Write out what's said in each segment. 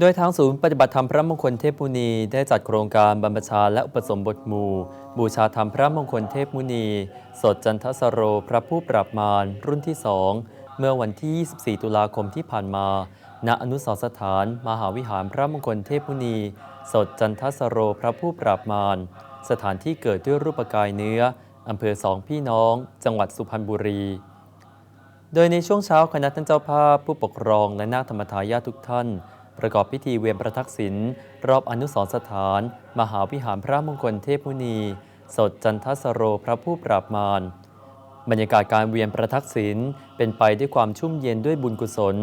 โดยทางศูนย์ปฏิบัติธรรมพระมงคลเทพมุนีได้จัดโครงการบรรพชาและอุปสมบทหมู่ บูชาธรรมพระมงคลเทพมุนี สดจันทสโรพระผู้ปราบมารรุ่นที่สองเมื่อวันที่ 24 ตุลาคมที่ผ่านมา ณ อนุสรสถาน มหาวิหารพระมงคลเทพมุนี สดจันทสโรพระผู้ปราบมารสถานที่เกิดด้วยรูปกายเนื้ออำเภอสองพี่น้อง จังหวัดสุพรรณบุรี โดยในช่วงเช้าคณะท่านเจ้าภาพผู้ปกครองและนาคธรรมทายาททุกท่าน ประกอบพิธีเวียนประทักษิณรอบอนุสรสถาน มหาวิหารพระมงคลเทพมุนี สดจันทสโรพระผู้ปราบมารบรรยากาศการเวียนประทักษิณเป็นไปด้วยความชุ่มเย็นด้วยบุญกุศล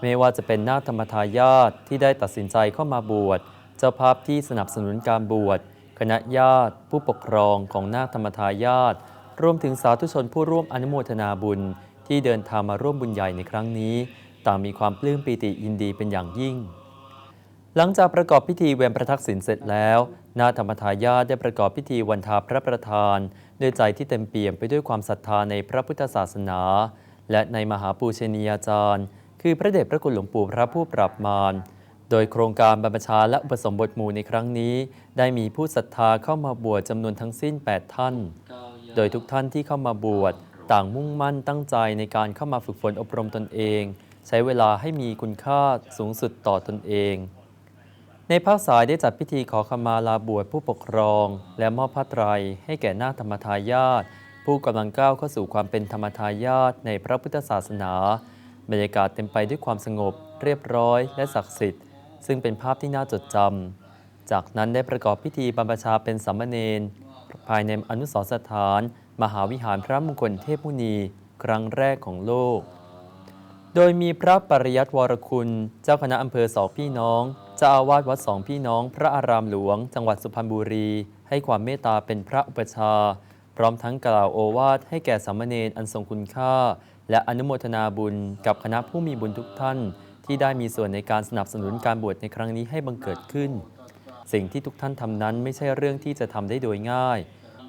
ไม่ว่าจะเป็นนาคธรรมทายาทที่ได้ตัดสินใจเข้ามาบวช เจ้าภาพที่สนับสนุนการบวช คณะญาติ ผู้ปกครองของนาคธรรมทายาทรวมถึงสาธุชนผู้ร่วมอนุโมทนาบุญที่เดินทางมาร่วมบุญใหญ่ในครั้งนี้ ต่างมีความปลื้มปีติยินดีเป็นอย่างยิ่ง หลังจากประกอบพิธีเวียนประทักษิณเสร็จแล้ว นาธรรมทายาทได้ประกอบพิธีวันทาพระประธานด้วยใจที่เต็มเปี่ยมไปด้วยความศรัทธาในพระพุทธศาสนา และในมหาปูชนียาจารย์ คือพระเดชพระคุณหลวงปู่พระผู้ปรับมารโดยโครงการบรรพชาและอุปสมบทหมู่ในครั้งนี้ ได้มีผู้ศรัทธาเข้ามาบวชจำนวนทั้งสิ้น 8 ท่าน โดยทุกท่านที่เข้ามาบวชต่างมุ่งมั่นตั้งใจในการเข้ามาฝึกฝนอบรมตนเอง ใช้เวลาให้มีคุณค่าสูงสุดต่อตนเอง ในภาคสายได้จัดพิธีขอขมาลาบวชผู้ปกครอง และมอบผ้าไตรให้แก่นาธรรมทายาทผู้กำลังก้าวเข้าสู่ความเป็นธรรมทายาทในพระพุทธศาสนา บรรยากาศเต็มไปด้วยความสงบ เรียบร้อย และศักดิ์สิทธิ์ ซึ่งเป็นภาพที่น่าจดจำจากนั้นได้ประกอบพิธีบรรพชาเป็นสามมเณรภายในอนุสรสถาน มหาวิหารพระมงคลเทพมุนี ครั้งแรกของโลก โดยมีพระปริยัติวรคุณ เจ้าคณะอำเภอสองพี่น้องเจ้าอาวาสวัดสองพี่น้อง พระอารามหลวง จังหวัดสุพรรณบุรี ให้ความเมตตาเป็นพระอุปชา พร้อมทั้งกล่าวโอวาทให้แก่สามเณรอันทรงคุณค่า และอนุโมทนาบุญกับคณะผู้มีบุญทุกท่าน ที่ได้มีส่วนในการสนับสนุนการบวชในครั้งนี้ให้บังเกิดขึ้น สิ่งที่ทุกท่านทำนั้นไม่ใช่เรื่องที่จะทำได้โดยง่าย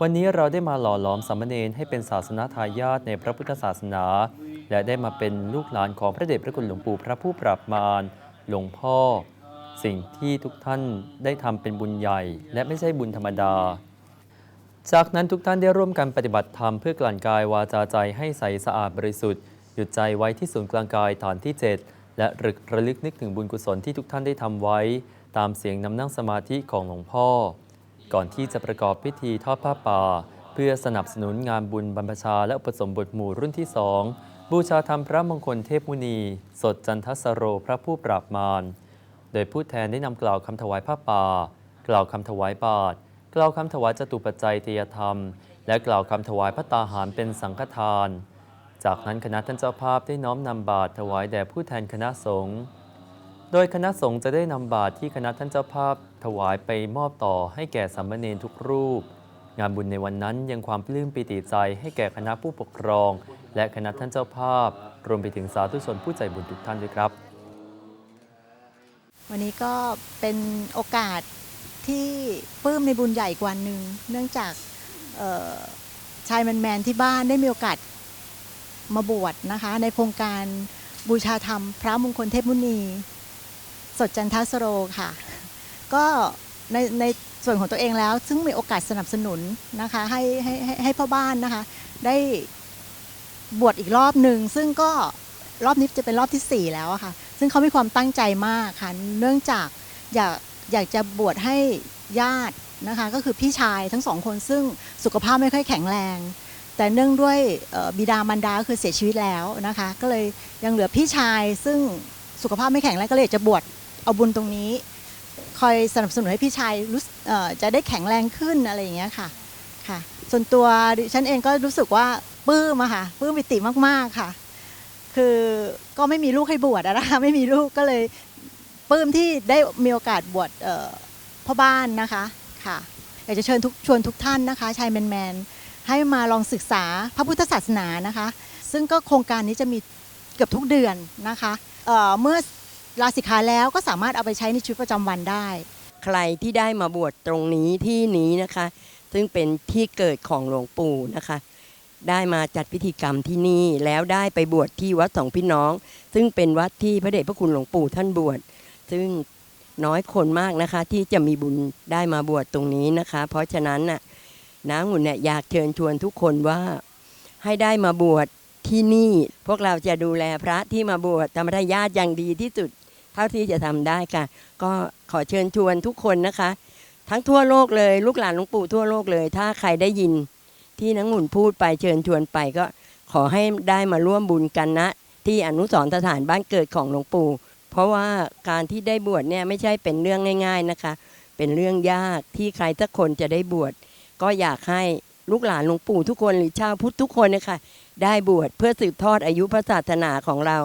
วันนี้เราได้มาหล่อหลอมสามเณรให้เป็นศาสนาทายาทในพระพุทธศาสนา และได้มาเป็นลูกหลานของพระเดชพระคุณหลวงปู่พระผู้ปราบมารหลวงพ่อ สิ่งที่ทุกท่านได้ทำเป็นบุญใหญ่ และไม่ใช่บุญธรรมดา จากนั้นทุกท่านได้ร่วมกันปฏิบัติธรรมเพื่อกลั่นกายวาจาใจให้ใสสะอาดบริสุทธิ์หยุดใจไว้ที่ศูนย์กลางกายฐานที่ 7 และรึกระลึกนึกถึงบุญกุศลที่ทุกท่านได้ทำไว้ ตามเสียงนำนั่งสมาธิของหลวงพ่อ ก่อนที่จะประกอบพิธีทอดผ้าป่า เพื่อสนับสนุนงานบุญบรรพชาและอุปสมบทหมู่รุ่นที่สอง บูชาธรรมพระมงคลเทพมุนี สดจันทสโรพระผู้ปราบมาร โดยผู้แทนได้นำกล่าวคำถวายผ้าป่า กล่าวคำถวายบาตรกล่าวคำถวายจตุปัจจัยเทยธรรม และกล่าวคำถวายพระตาหารเป็นสังฆทาน จากนั้นคณะท่านเจ้าภาพได้น้อมนำบาตรถวายแด่ผู้แทนคณะสงฆ์โดยคณะสงฆ์จะได้นำบาตรที่คณะท่านเจ้าภาพถวายไปมอบต่อให้แก่สามเณรทุกรูป งานบุญในวันนั้นยังความปลื้มปิติใจให้แก่คณะผู้ปกครอง และคณะท่านเจ้าภาพ รวมไปถึงสาธุชนผู้ใจบุญทุกท่านด้วยครับ วันนี้ก็เป็นโอกาสที่ปลื้มในบุญใหญ่อีกวันหนึ่งเนื่องจากชายแมนๆที่บ้านได้มีโอกาสมาบวชนะคะ ในโครงการบูชาธรรม พระมงคลเทพมุนี สดจันทสโรค่ะ ก็ ในในส่วนของตัวเองแล้ว ซึ่งมีโอกาสสนับสนุนนะคะให้ให้ให้ให้พ่อบ้านนะคะ ได้บวชอีกรอบหนึ่งซึ่งก็รอบนี้จะเป็นรอบที่สี่แล้วอะค่ะ ซึ่งเขามีความตั้งใจมากค่ะ เนื่องจากอยากอยากจะบวชให้ญาตินะคะ ก็คือพี่ชายทั้งสองคนซึ่งสุขภาพไม่ค่อยแข็งแรง แต่เนื่องด้วยบิดามารดาก็คือเสียชีวิตแล้วนะคะ ก็เลยยังเหลือพี่ชายซึ่งสุขภาพไม่แข็งแรงก็เลยจะบวชเอาบุญตรงนี้ คอยสนับสนุนให้พี่ชายรู้จะได้แข็งแรงขึ้นอะไรอย่างเงี้ยค่ะค่ะ ส่วนตัวดิฉันเองก็รู้สึกว่าปลื้มอะค่ะปลื้มปิติมากๆค่ะ คือก็ไม่มีลูกให้บวชนะคะไม่มีลูกก็เลยปลื้มที่ได้มีโอกาสบวชพ่อบ้านนะคะค่ะอยากจะเชิญทุกชวนทุกท่านนะคะ ชายแมนๆให้มาลองศึกษาพระพุทธศาสนานะคะ ซึ่งก็โครงการนี้จะมีเกือบทุกเดือนนะคะเเมื่อ ลาสิกขาแล้วก็สามารถเอาไปใช้ในชีวิตประจำวันได้ ใครที่ได้มาบวชตรงนี้ที่นี้นะคะ ซึ่งเป็นที่เกิดของหลวงปู่นะคะ ได้มาจัดพิธีกรรมที่นี่แล้วได้ไปบวชที่วัดสองพี่น้อง ซึ่งเป็นวัดที่พระเดชพระคุณหลวงปู่ท่านบวชซึ่งน้อยคนมากนะคะ ที่จะมีบุญได้มาบวชตรงนี้นะคะ เพราะฉะนั้นน่ะน้าหุ่นเนี่ยอยากเชิญชวนทุกคนว่าให้ได้มาบวชที่นี่ พวกเราจะดูแลพระที่มาบวชธรรมทายาทอย่างดีที่สุด ท่าที่จะทำได้ค่ะ ก็ขอเชิญชวนทุกคนนะคะ ทั้งทั่วโลกเลย ลูกหลานหลวงปู่ทั่วโลกเลย ถ้าใครได้ยินที่นังหุ่นพูดไปเชิญชวนไปก็ขอให้ได้มาร่วมบุญกันนะ ที่อนุสรสถานบ้านเกิดของหลวงปู่ เพราะว่าการที่ได้บวชเนี่ยไม่ใช่เป็นเรื่องง่าย ๆนะคะ เป็นเรื่องยากที่ใครสักคนจะได้บวชก็อยากให้ลูกหลานหลวงปู่ทุกคนหรือชาวพุทธทุกคนนะคะได้บวชเพื่อสืบทอดอายุพระศาสนาของเรา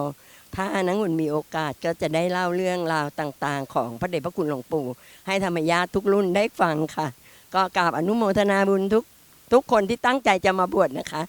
ถ้านังหุ่นมีโอกาสก็จะได้เล่าเรื่องราวต่างๆ ของพระเดชพระคุณหลวงปู่ ให้ธรรมญาติทุกรุ่นได้ฟังค่ะ ก็กราบอนุโมทนาบุญทุกทุกคนที่ตั้งใจจะมาบวชนะคะ